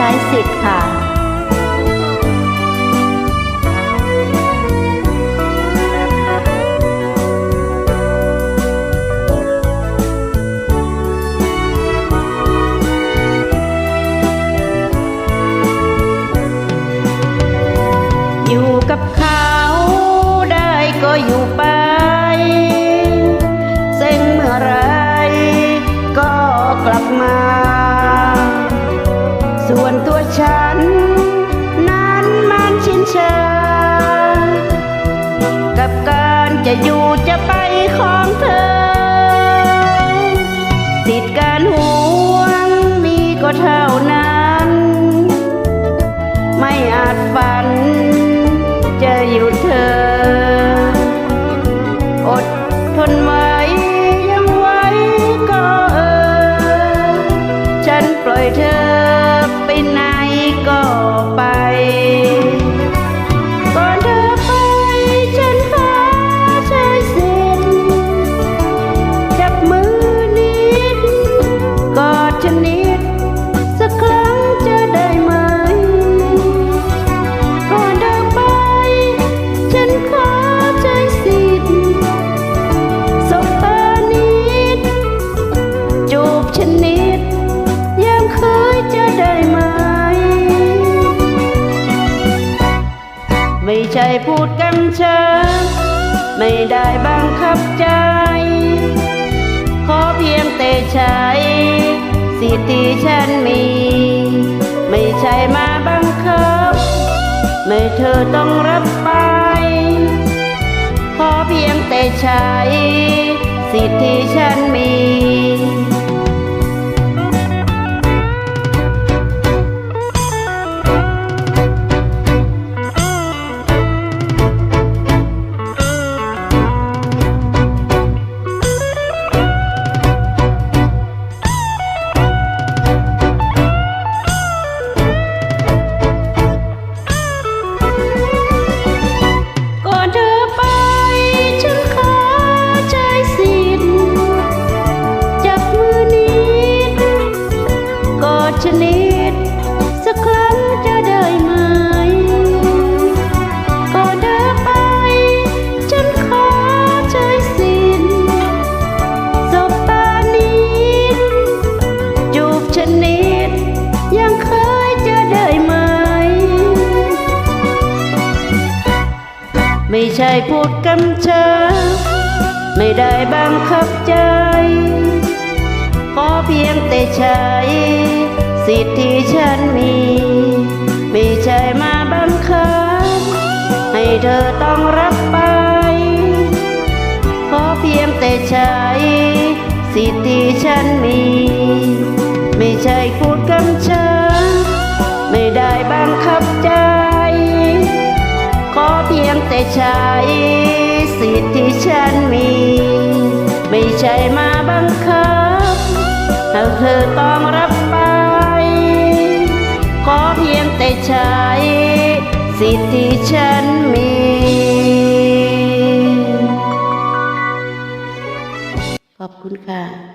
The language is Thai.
ใช้สิทธิ์ค่ะอยู่กับเขาได้ก็อยู่ไป ทน ใช่พูดกำชับไม่ได้บังคับใจ ขอเพียงแต่ใช้สิทธิ์ที่ฉันมี ไม่ใช่มาบังคับ ไม่เธอต้องรับไป ขอเพียงแต่ใช้สิทธิ์ที่ฉันมี นิด สักครั้งจะได้ไหมก่อนเธอไป ฉันขอใจสิทธิ์สบตานิดจูบฉันนิด ยังเคยจะได้ไหม ไม่ใช่พูดกำชับไม่ได้บังคับใจ ขอเพียงแต่ใช้ สิทธิ์ที่ฉันมี ไม่ใช่มาบังคับ ให้เธอต้องรับไป ขอเพียงแต่ใช้สิทธิ์ที่ฉันมี ไม่ใช่พูดกำชับไม่ได้บังคับใจ ขอเพียงแต่ใช้สิทธิ์ที่ฉันมี ไม่ใช่มาบังคับให้เธอต้องรับ ทธิ์ที่ฉันมี ขอบคุณค่ะ